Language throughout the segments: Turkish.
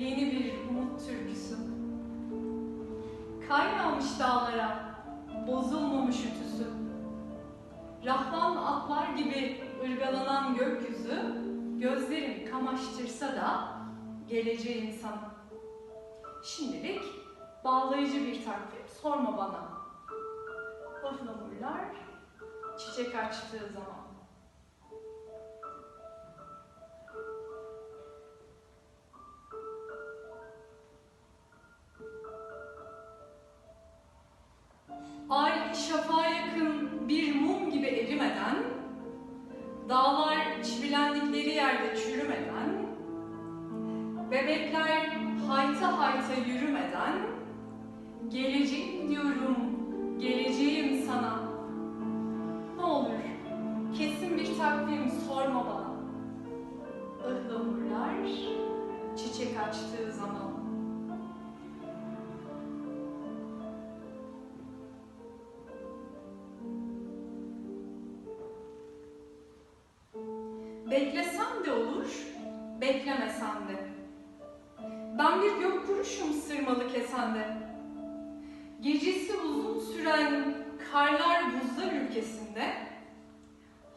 yeni bir umut türküsü. Kaynamış dağlara, bozulmamış ütüsü. Rahvan atlar gibi ırgalanan gökyüzü, gözlerim kamaştırsa da geleceğim sana. Şimdilik bağlayıcı bir takvim sorma bana. Ihlamurlar çiçek açtığı zaman. Dağlar çivilendikleri yerde çürümeden, bebekler hayta hayta yürümeden, geleceğim diyorum, geleceğim sana. Ne olur kesin bir takvim sorma bana. Ihlamurlar çiçek açtığı zaman. Beklesem de olur, beklemesem de. Ben bir gök kuruşum sırmalı kesende. Gecesi uzun süren karlar buzlar ülkesinde.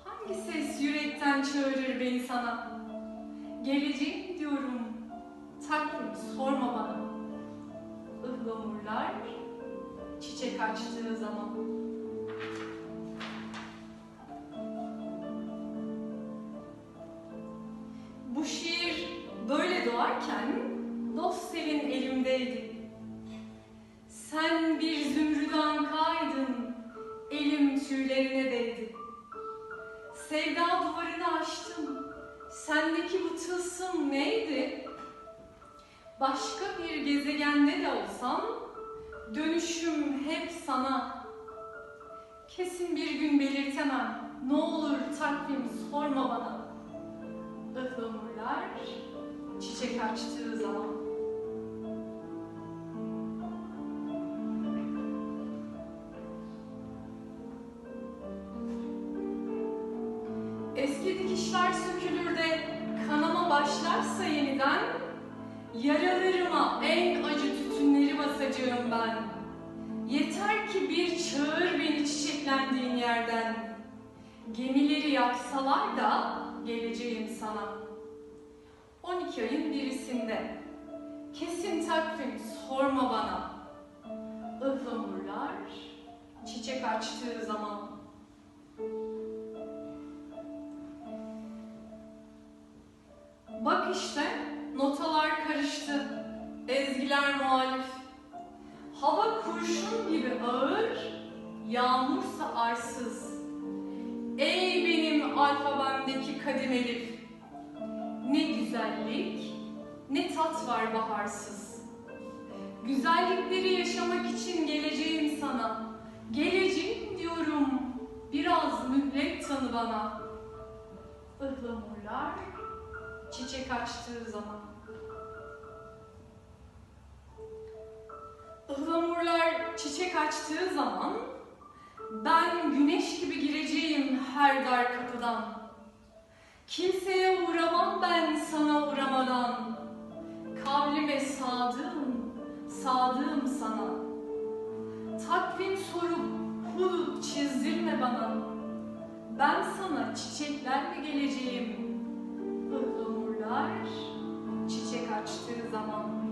Hangi ses yürekten çağırır beni sana? Geleceğim diyorum, takvim sorma bana. Ihlamurlar çiçek açtığı zaman. Doğarken Dostsel'in elimdeydi. Sen bir zümrüdan kaydın, elim tüylerine değdi. Sevda duvarını aştım, sendeki bu tılsım neydi? Başka bir gezegende de olsam, dönüşüm hep sana. Kesin bir gün belirtemem, ne olur takvim sorma bana. Ihlamurlar çiçek açtığı zaman. Eski dikişler sökülür de kanama başlarsa yeniden Yaralarıma en acı tütünleri basacağım ben. Yeter ki bir çağır beni çiçeklendiğin yerden. Gemileri yaksalar da geleceğim sana 12 ayın birisinde. Kesin takvim sorma bana. Ihlamurlar çiçek açtığı zaman. Bak işte notalar karıştı, ezgiler muhalif. Hava kurşun gibi ağır, yağmursa arsız. Ey benim alfabemdeki kadim elif, ne güzellik, ne tat var baharsız. Güzellikleri yaşamak için geleceğim sana, geleceğim diyorum, biraz mühlet tanı bana. Ihlamurlar çiçek açtığı zaman. Ihlamurlar çiçek açtığı zaman ben güneş gibi gireceğim her dar kapıdan. Kimseye uğramam ben sana uğramadan. Kavlime sadığım, sadığım sana. Takvim sorup hudut çizdirme bana. Ben sana çiçeklerle geleceğim. Ihlamurlar çiçek açtığı zaman.